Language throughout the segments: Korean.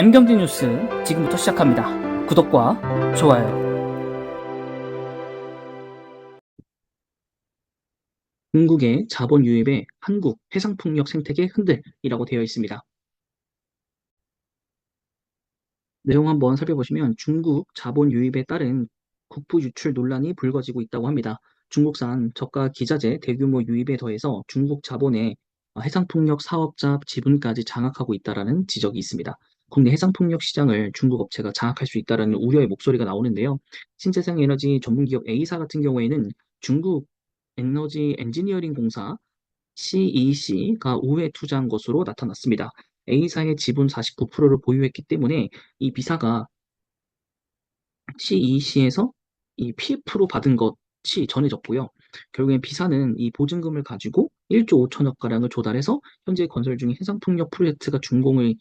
M경제 뉴스 지금부터 시작합니다. 구독과 좋아요. 중국의 자본 유입에 한국 해상풍력 생태계 흔들이라고 되어 있습니다. 내용 한번 살펴보시면 중국 자본 유입에 따른 국부 유출 논란이 불거지고 있다고 합니다. 중국산 저가 기자재 대규모 유입에 더해서 중국 자본의 해상풍력 사업자 지분까지 장악하고 있다라는 지적이 있습니다. 국내 해상풍력 시장을 중국 업체가 장악할 수 있다는 우려의 목소리가 나오는데요. 신재생 에너지 전문 기업 A사 같은 경우에는 중국 에너지 엔지니어링 공사 CEC가 우회 투자한 것으로 나타났습니다. A사의 지분 49%를 보유했기 때문에 이 비사가 CEC에서 이 PF로 받은 것이 전해졌고요. 결국엔 비사는 이 보증금을 가지고 1조 5천억 가량을 조달해서 현재 건설 중인 해상풍력 프로젝트가 준공을 어,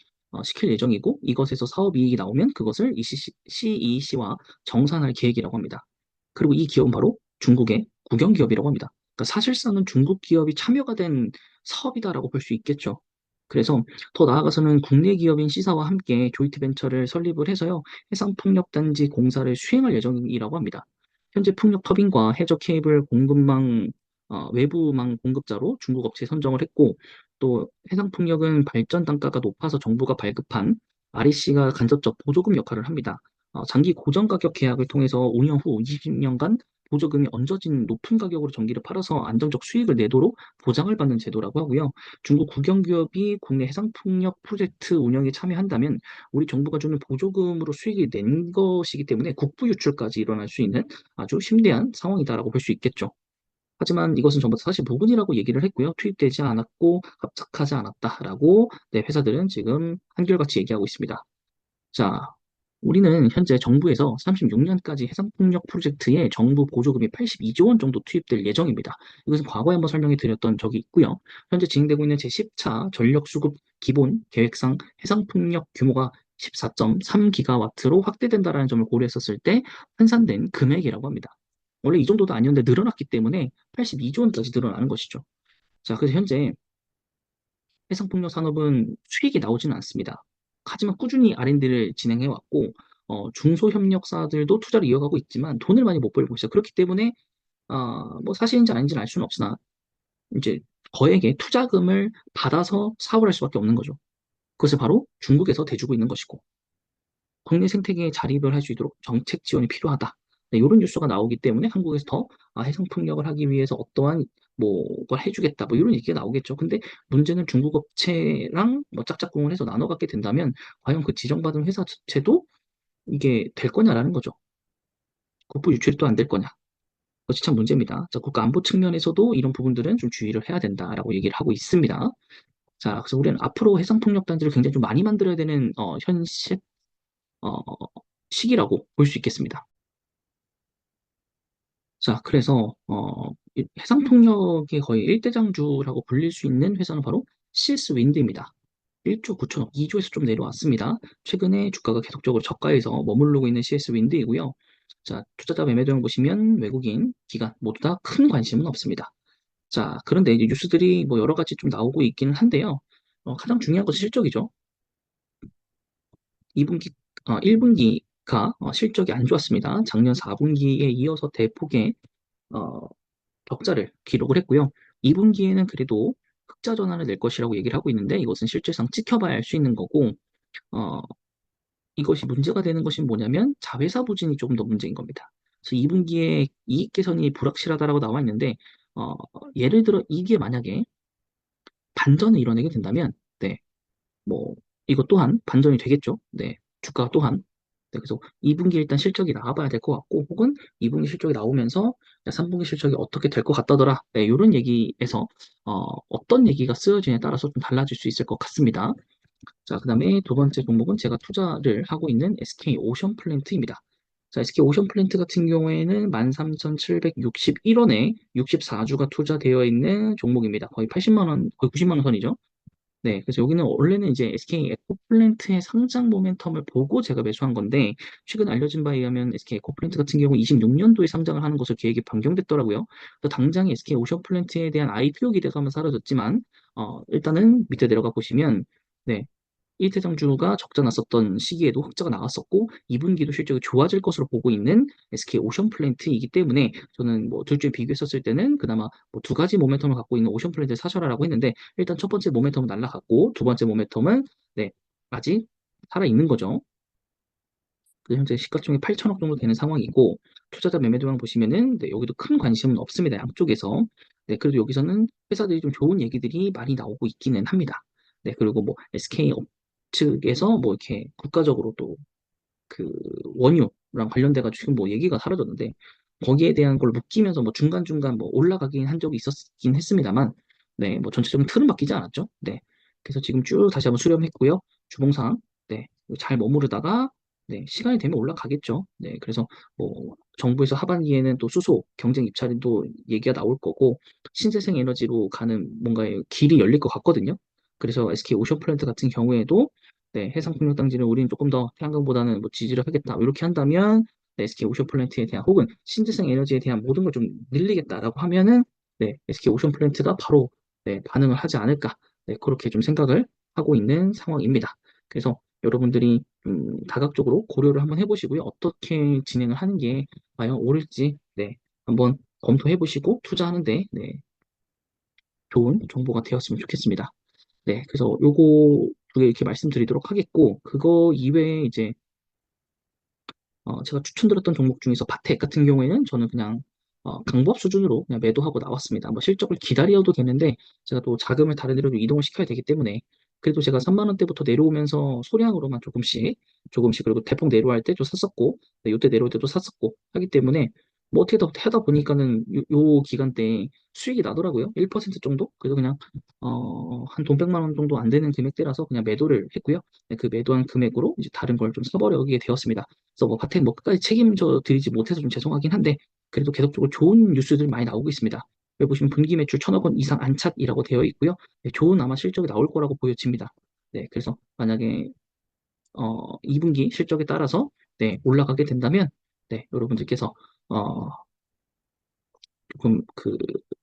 시킬 예정이고 이것에서 사업 이익이 나오면 그것을 이 CEC와 정산할 계획이라고 합니다. 그리고 이 기업은 바로 중국의 국영 기업이라고 합니다. 그러니까 사실상은 중국 기업이 참여가 된 사업이다라고 볼 수 있겠죠. 그래서 더 나아가서는 국내 기업인 C사와 함께 조이트 벤처를 설립을 해서요 해상풍력단지 공사를 수행할 예정이라고 합니다. 현재 풍력 터빈과 해저 케이블 공급망 어, 외부망 공급자로 중국 업체 선정을 했고 또 해상풍력은 발전 단가가 높아서 정부가 발급한 REC가 간접적 보조금 역할을 합니다. 어, 장기 고정 가격 계약을 통해서 운영 후 20년간 보조금이 얹어진 높은 가격으로 전기를 팔아서 안정적 수익을 내도록 보장을 받는 제도라고 하고요. 중국 국영기업이 국내 해상풍력 프로젝트 운영에 참여한다면 우리 정부가 주는 보조금으로 수익을 낸 것이기 때문에 국부 유출까지 일어날 수 있는 아주 심대한 상황이다라고 볼 수 있겠죠. 하지만 이것은 전부 사실 무근이라고 얘기를 했고요. 투입되지 않았고 합작하지 않았다라고 네, 회사들은 지금 한결같이 얘기하고 있습니다. 자, 우리는 현재 정부에서 36년까지 해상풍력 프로젝트에 정부 보조금이 82조 원 정도 투입될 예정입니다. 이것은 과거에 한번 설명해 드렸던 적이 있고요. 현재 진행되고 있는 제10차 전력수급 기본 계획상 해상풍력 규모가 14.3기가와트로 확대된다는 점을 고려했었을 때 환산된 금액이라고 합니다. 원래 이 정도도 아니었는데 늘어났기 때문에 82조 원까지 늘어나는 것이죠. 자, 그래서 현재 해상풍력 산업은 수익이 나오지는 않습니다. 하지만 꾸준히 R&D를 진행해 왔고 어, 중소협력사들도 투자를 이어가고 있지만 돈을 많이 못 벌고 있어요. 그렇기 때문에 어, 뭐 사실인지 아닌지는 알 수는 없으나 이제 거액의 투자금을 받아서 사업을 할 수밖에 없는 거죠. 그것을 바로 중국에서 대주고 있는 것이고 국내 생태계에 자립을 할 수 있도록 정책 지원이 필요하다. 네, 이런 뉴스가 나오기 때문에 한국에서 더 아, 해상 풍력을 하기 위해서 어떠한 뭐걸 해주겠다 뭐 이런 얘기가 나오겠죠. 근데 문제는 중국 업체랑 뭐 짝짝꿍을 해서 나눠 갖게 된다면 과연 그 지정받은 회사 자체도 이게 될 거냐라는 거죠. 국부 유출이 또 안 될 거냐. 그것이 참 문제입니다. 자, 국가 안보 측면에서도 이런 부분들은 좀 주의를 해야 된다라고 얘기를 하고 있습니다. 자, 그래서 우리는 앞으로 해상 풍력 단지를 굉장히 좀 많이 만들어야 되는 어, 현실 어, 시기라고 볼 수 있겠습니다. 자, 그래서 어, 해상풍력의 거의 1대장주라고 불릴 수 있는 회사는 바로 CS 윈드입니다. 1조 9천억, 2조에서 좀 내려왔습니다. 최근에 주가가 계속적으로 저가에서 머무르고 있는 CS 윈드이고요. 자, 투자자 매매 도형 보시면 외국인, 기관 모두 다 큰 관심은 없습니다. 자, 그런데 이제 뉴스들이 뭐 여러 가지 좀 나오고 있기는 한데요. 어, 가장 중요한 것은 실적이죠. 2분기, 어, 1분기 가 어, 실적이 안 좋았습니다. 작년 4분기에 이어서 대폭의 어, 격자를 기록을 했고요. 2분기에는 그래도 흑자 전환을 낼 것이라고 얘기를 하고 있는데 이것은 실질상 지켜봐야 할 수 있는 거고 어, 이것이 문제가 되는 것이 뭐냐면 자회사 부진이 조금 더 문제인 겁니다. 그래서 2분기에 이익 개선이 불확실하다라고 나와 있는데 어, 예를 들어 이게 만약에 반전을 이뤄내게 된다면 네, 뭐 이것 또한 반전이 되겠죠. 네, 주가 또한 네, 그래서 2분기 일단 실적이 나와봐야 될 것 같고, 혹은 2분기 실적이 나오면서 3분기 실적이 어떻게 될 것 같다더라. 네, 이런 얘기에서 어, 어떤 얘기가 쓰여지냐에 따라서 좀 달라질 수 있을 것 같습니다. 자, 그 다음에 두 번째 종목은 제가 투자를 하고 있는 SK 오션 플랜트입니다. 자, SK 오션 플랜트 같은 경우에는 13,761원에 64주가 투자되어 있는 종목입니다. 거의 80만 원, 거의 90만 원 선이죠. 네, 그래서 여기는 원래는 이제 SK 에코플랜트의 상장 모멘텀을 보고 제가 매수한 건데, 최근 알려진 바에 의하면 SK 에코플랜트 같은 경우 26년도에 상장을 하는 것으로 계획이 변경됐더라고요. 또 당장 SK 오션플랜트에 대한 IPO 기대감은 사라졌지만, 어, 일단은 밑에 내려가 보시면, 네, 1대 장주가 적자 났었던 시기에도 흑자가 나왔었고 2분기도 실적이 좋아질 것으로 보고 있는 SK 오션 플랜트이기 때문에 저는 뭐 둘 중에 비교했었을 때는 그나마 뭐 두 가지 모멘텀을 갖고 있는 오션 플랜트를 사셔라라고 했는데 일단 첫 번째 모멘텀은 날라갔고 두 번째 모멘텀은 네 아직 살아 있는 거죠. 그 현재 시가총액 8천억 정도 되는 상황이고 투자자 매매 도량 보시면은 네, 여기도 큰 관심은 없습니다. 양쪽에서. 네, 그래도 여기서는 회사들이 좀 좋은 얘기들이 많이 나오고 있기는 합니다. 네, 그리고 뭐 SK 업 측에서 뭐 이렇게 국가적으로 또 그 원유랑 관련돼가지고 지금 뭐 얘기가 사라졌는데 거기에 대한 걸 묶이면서 뭐 중간중간 뭐 올라가긴 한 적이 있었긴 했습니다만 네, 뭐 전체적인 틀은 바뀌지 않았죠. 네. 그래서 지금 쭉 다시 한번 수렴했고요. 주봉상 네, 잘 머무르다가 네, 시간이 되면 올라가겠죠. 네, 그래서 뭐 정부에서 하반기에는 또 수소 경쟁 입찰도 얘기가 나올 거고 신재생 에너지로 가는 뭔가의 길이 열릴 것 같거든요. 그래서 SK 오션플랜트 같은 경우에도 네, 해상풍력단지를 우리는 조금 더 태양광보다는 뭐 지지를 하겠다 이렇게 한다면 네, SK 오션플랜트에 대한 혹은 신재생 에너지에 대한 모든 걸 좀 늘리겠다라고 하면은 네, SK 오션플랜트가 바로 네, 반응을 하지 않을까 네, 그렇게 좀 생각을 하고 있는 상황입니다. 그래서 여러분들이 음, 다각적으로 고려를 한번 해보시고요. 어떻게 진행을 하는 게 과연 옳을지 네, 한번 검토해 보시고 투자하는데 네, 좋은 정보가 되었으면 좋겠습니다. 네, 그래서 요거 두 개 이렇게 말씀드리도록 하겠고 그거 이외에 이제 어, 제가 추천드렸던 종목 중에서 바텍 같은 경우에는 저는 그냥 어, 강법 수준으로 그냥 매도하고 나왔습니다. 뭐 실적을 기다려도 되는데 제가 또 자금을 다른 데로 이동을 시켜야 되기 때문에 그래도 제가 3만 원대부터 내려오면서 소량으로만 조금씩 조금씩 그리고 대폭 내려갈 때도 샀었고 네, 요때 내려올 때도 샀었고 하기 때문에 뭐 어떻게 더 하다 보니까는 요, 요 기간 때 수익이 나더라고요. 1% 정도? 그래서 그냥 어, 한 돈 100만 원 정도 안 되는 금액대라서 그냥 매도를 했고요. 네, 그 매도한 금액으로 이제 다른 걸 좀 사버리게 되었습니다. 그래서 뭐 바텍 뭐 끝까지 책임져 드리지 못해서 좀 죄송하긴 한데 그래도 계속적으로 좋은 뉴스들 많이 나오고 있습니다. 여기 보시면 분기 매출 천억 원 이상 안착이라고 되어 있고요. 네, 좋은 아마 실적이 나올 거라고 보여집니다. 네, 그래서 만약에 어, 2분기 실적에 따라서 네, 올라가게 된다면 네, 여러분들께서 어, 조금 그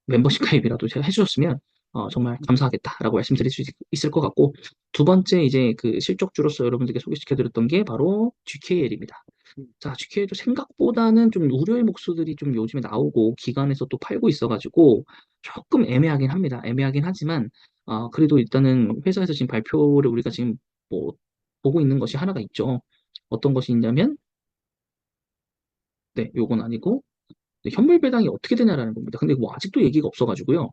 멤버십 가입이라도 제가 해주셨으면 어, 정말 감사하겠다라고 말씀드릴 수 있- 있을 것 같고 두 번째 이제 그 실적주로서 여러분들께 소개시켜드렸던 게 바로 GKL입니다. 자, GKL도 생각보다는 좀 우려의 목소들이 좀 요즘에 나오고 기관에서 또 팔고 있어가지고 조금 애매하긴 합니다. 애매하긴 하지만 어, 그래도 일단은 회사에서 지금 발표를 우리가 지금 뭐 보고 있는 것이 하나가 있죠. 어떤 것이 있냐면 네, 요건 아니고 네, 현물 배당이 어떻게 되냐라는 겁니다. 근데 뭐 아직도 얘기가 없어가지고요.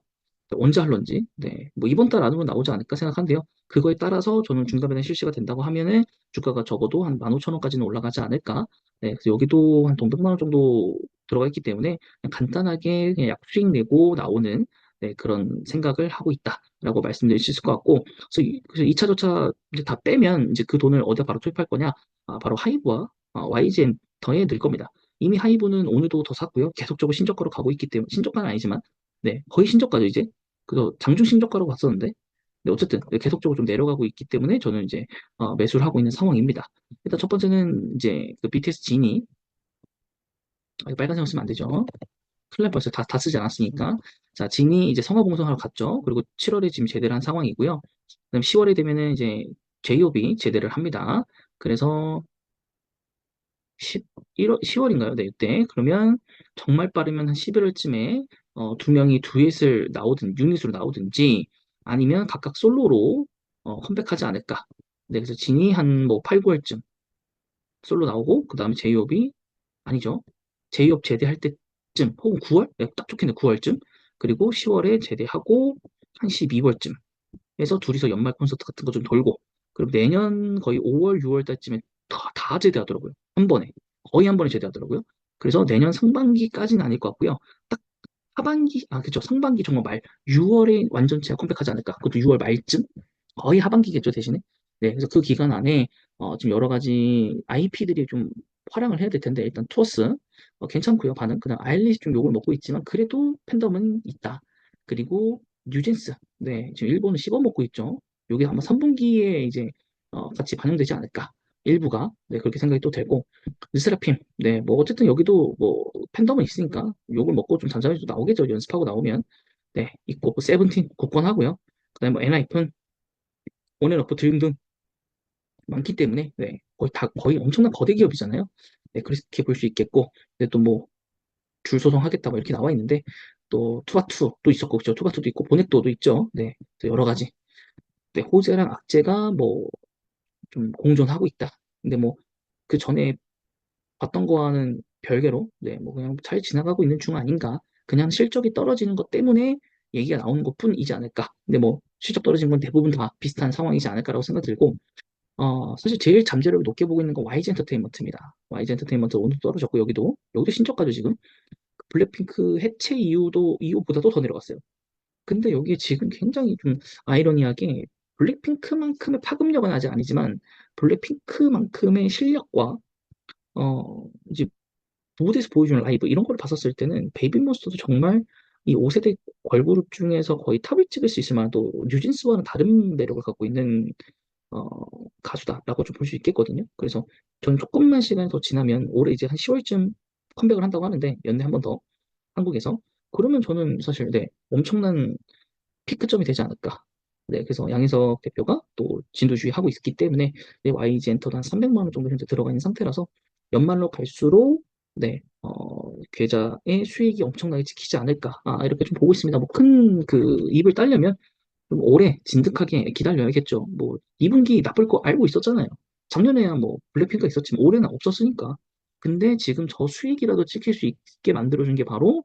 언제 할런지, 네, 뭐 이번 달 안으로 나오지 않을까 생각한데요. 그거에 따라서 저는 중간 배당 실시가 된다고 하면은 주가가 적어도 한 15,000원까지는 올라가지 않을까. 네, 그래서 여기도 한돈 100만 원 정도 들어가 있기 때문에 그냥 간단하게 그냥 약 수익 내고 나오는 네, 그런 생각을 하고 있다라고 말씀드릴 수 있을 것 같고, 그래서, 이, 그래서 2차, 저차 이제 다 빼면 이제 그 돈을 어디에 바로 투입할 거냐? 아, 바로 하이브와 아, YGN 더에 늘 겁니다. 이미 하이브는 오늘도 더 샀고요. 계속적으로 신저가로 가고 있기 때문에 신저가는 아니지만 네 거의 신저가죠 이제. 그래서 장중 신저가로 갔었는데 네, 어쨌든 네, 계속적으로 좀 내려가고 있기 때문에 저는 이제 어, 매수를 하고 있는 상황입니다. 일단 첫 번째는 이제 그 BTS 진이 아, 이거 빨간색 쓰면 안 되죠. 클랩 벌써 다, 다 쓰지 않았으니까. 자, 진이 이제 성화봉송하러 갔죠. 그리고 7월에 지금 제대를 한 상황이고요. 그다음 10월에 되면은 이제 제이홉이 제대를 합니다. 그래서 11월, 10월인가요? 네, 이때. 그러면 정말 빠르면 한 11월쯤에 어, 두 명이 듀엣을 나오든 유닛으로 나오든지 아니면 각각 솔로로 어, 컴백하지 않을까. 네, 그래서 진이 한 뭐 8, 9월쯤 솔로 나오고 그 다음에 제이홉이 아니죠. 제이홉 제대할 때쯤 혹은 9월? 네, 딱 좋겠네 9월쯤. 그리고 10월에 제대하고 한 12월쯤 해서 둘이서 연말 콘서트 같은 거 좀 돌고 그리고 내년 거의 5월, 6월 달쯤에 다, 다 제대하더라고요. 한 번에. 거의 한 번에 제대하더라고요. 그래서 내년 상반기까지는 아닐 것 같고요. 딱 하반기, 아, 그죠. 상반기 정말 말, 6월에 완전체가 컴백하지 않을까. 그것도 6월 말쯤? 거의 하반기겠죠, 대신에. 네, 그래서 그 기간 안에, 어, 지금 여러 가지 IP들이 좀 활약을 해야 될 텐데, 일단 투어스, 어, 괜찮고요, 반응. 그다음 아일리시 좀 욕을 먹고 있지만, 그래도 팬덤은 있다. 그리고 뉴진스, 네, 지금 일본은 씹어먹고 있죠. 요게 아마 3분기에 이제, 어, 같이 반영되지 않을까. 일부가, 네, 그렇게 생각이 또 되고, 르세라핌, 네, 뭐, 어쨌든 여기도 뭐, 팬덤은 있으니까, 욕을 먹고 좀 잔잔해도 나오겠죠, 연습하고 나오면. 네, 있고, 뭐 세븐틴, 굳건하고요. 그 다음에 뭐, 엔하이픈, 온앤오프 등등 많기 때문에 네, 거의 다 거의 엄청난 거대 기업이잖아요. 네, 그렇게 볼 수 있겠고, 근데 또뭐 줄 소송하겠다 뭐 이렇게 나와 있는데 또 투바투도 있었고 그죠? 투바투도 있고 보넥도도 있죠. 네, 또 여러 가지. 네, 호재랑 악재가 뭐 좀 공존하고 있다. 근데 뭐 그 전에 봤던 거와는 별개로 네, 뭐 그냥 잘 지나가고 있는 중 아닌가. 그냥 실적이 떨어지는 것 때문에 얘기가 나오는 것뿐이지 않을까. 근데 뭐 실적 떨어진 건 대부분 다 비슷한 상황이지 않을까라고 생각 들고 어, 사실 제일 잠재력이 높게 보고 있는 건 YG 엔터테인먼트입니다. YG 엔터테인먼트 오늘 떨어졌고 여기도 여기도 신저가죠 지금. 블랙핑크 해체 이후도 이후보다도 더 내려갔어요. 근데 여기에 지금 굉장히 좀 아이러니하게 블랙핑크만큼의 파급력은 아직 아니지만 블랙핑크만큼의 실력과 어 이제 무대에서 보여주는 라이브 이런 걸 봤었을 때는 베이비몬스터도 정말 이 5세대 걸그룹 중에서 거의 탑을 찍을 수 있을 만도 뉴진스와는 다른 매력을 갖고 있는 어, 가수다라고 좀 볼 수 있겠거든요. 그래서 전 조금만 시간이 더 지나면 올해 이제 한 10월쯤 컴백을 한다고 하는데 연내 한 번 더 한국에서 그러면 저는 사실 네 엄청난 피크점이 되지 않을까. 네, 그래서 양희석 대표가 또 진두주의 하고 있기 때문에 네, YG 엔터도 한 300만 원 정도 현재 들어가 있는 상태라서 연말로 갈수록 네, 어, 계좌의 수익이 엄청나게 지키지 않을까. 아, 이렇게 좀 보고 있습니다. 뭐 큰 그 입을 따려면 좀 오래 진득하게 기다려야겠죠. 뭐 2분기 나쁠 거 알고 있었잖아요. 작년에야 뭐 블랙핑크가 있었지만 올해는 없었으니까. 근데 지금 저 수익이라도 지킬 수 있게 만들어준 게 바로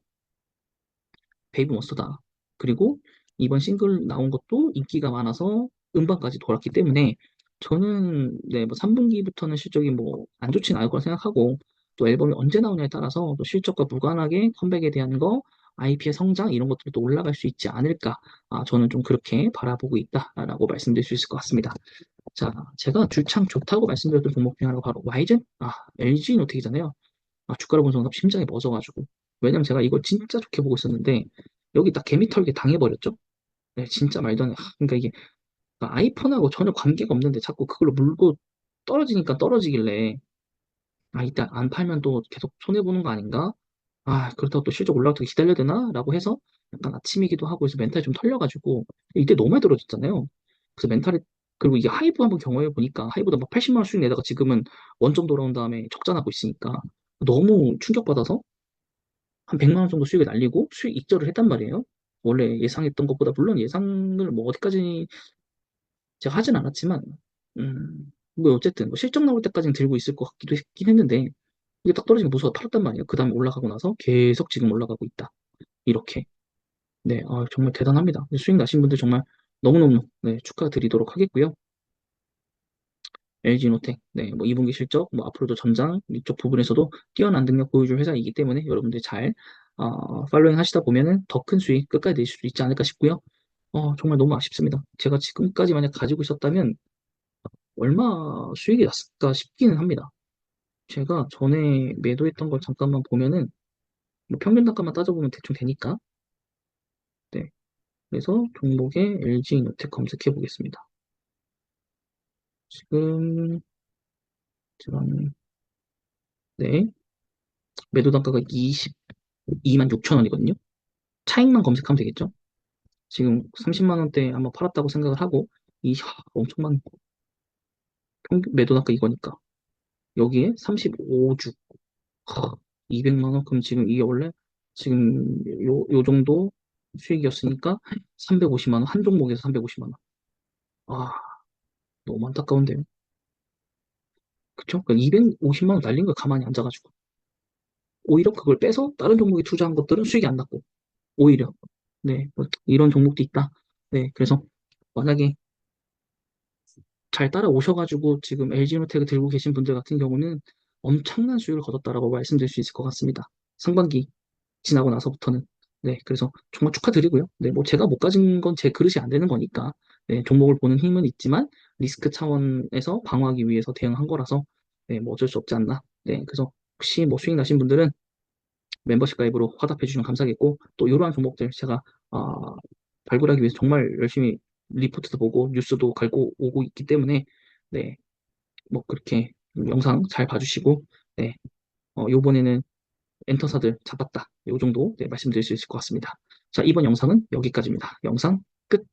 베이비 몬스터다. 그리고 이번 싱글 나온 것도 인기가 많아서 음반까지 돌았기 때문에 저는 네, 뭐 3분기부터는 실적이 뭐 안 좋진 않을 거라 생각하고 또 앨범이 언제 나오냐에 따라서 또 실적과 무관하게 컴백에 대한 거 IP의 성장 이런 것들도 올라갈 수 있지 않을까 아, 저는 좀 그렇게 바라보고 있다라고 말씀드릴 수 있을 것 같습니다. 자, 제가 줄창 좋다고 말씀드렸던 종목 중에 하나가 바로 와이젠, 아, LG 노텍이잖아요. 아, 주가를 본 순간 심장이 멎어가지고. 왜냐면 제가 이걸 진짜 좋게 보고 있었는데, 여기 딱 개미털게 당해버렸죠? 네, 진짜 말도 안 돼. 하, 그러니까 이게 그러니까 아이폰하고 전혀 관계가 없는데 자꾸 그걸로 물고 떨어지니까 떨어지길래, 아, 이따 안 팔면 또 계속 손해 보는 거 아닌가? 아, 그렇다고 또 실적 올라가기 기다려야 되나? 라고 해서 약간 아침이기도 하고 해서 멘탈이 좀 털려가지고, 이때 너무 많이 떨어졌잖아요. 그래서 멘탈이, 그리고 이게 하이브 한번 경험해 보니까 하이브도 막 80만 원 수익 내다가 지금은 원점 돌아온 다음에 적자 나고 있으니까 너무 충격받아서 한 100만 원 정도 수익을 날리고 수익 익절을 했단 말이에요. 원래 예상했던 것보다 물론 예상을 뭐 어디까지 제가 하진 않았지만 음, 뭐 어쨌든 뭐 실적 나올 때까지는 들고 있을 것 같기도 했긴 했는데 이게 딱 떨어지면 무서워 팔았단 말이에요. 그 다음에 올라가고 나서 계속 지금 올라가고 있다. 이렇게. 네, 아, 정말 대단합니다. 수익 나신 분들 정말 너무너무 네, 축하드리도록 하겠고요. LG노텍, 네, 뭐 2분기 실적, 뭐 앞으로도 전장 이쪽 부분에서도 뛰어난 능력 보여줄 회사이기 때문에 여러분들 잘 어, 팔로잉 하시다 보면은 더 큰 수익 끝까지 내실 수 있지 않을까 싶고요. 어, 정말 너무 아쉽습니다. 제가 지금까지 만약 가지고 있었다면 얼마 수익이 났을까 싶기는 합니다. 제가 전에 매도했던 걸 잠깐만 보면은 뭐 평균 단가만 따져보면 대충 되니까 네 그래서 종목에 LG 인노텍 검색해 보겠습니다. 지금 지금 네 매도 단가가 20 26,000원이거든요. 차익만 검색하면 되겠죠? 지금 30만원대에 한번 팔았다고 생각을 하고 이 하, 엄청 많은 평균 매도단가 이거니까. 여기에 35주. 200만원? 그럼 지금 이게 원래 지금 요, 요 정도 수익이었으니까 350만원 한 종목에서 350만원. 아 너무 안타까운데요? 그쵸? 그러니까 250만원 날린 거 가만히 앉아가지고. 오히려 그걸 빼서 다른 종목에 투자한 것들은 수익이 안 났고 오히려 네 뭐 이런 종목도 있다. 네 그래서 만약에 잘 따라오셔가지고 지금 LG노텍을 들고 계신 분들 같은 경우는 엄청난 수익을 거뒀다라고 말씀드릴 수 있을 것 같습니다. 상반기 지나고 나서부터는. 네, 그래서 정말 축하드리고요. 네, 뭐 제가 못 가진 건 제 그릇이 안 되는 거니까. 네, 종목을 보는 힘은 있지만 리스크 차원에서 방어하기 위해서 대응한 거라서 네, 뭐 어쩔 수 없지 않나. 네, 그래서 혹시 뭐 수익 나신 분들은 멤버십 가입으로 화답해 주시면 감사하겠고 또 이러한 종목들 제가 아, 발굴하기 위해서 정말 열심히 리포트도 보고 뉴스도 갈고 오고 있기 때문에 네, 뭐 그렇게 영상 잘 봐주시고 네, 어, 요번에는 엔터사들 잡았다. 요 정도 네, 말씀드릴 수 있을 것 같습니다. 자, 이번 영상은 여기까지입니다. 영상 끝.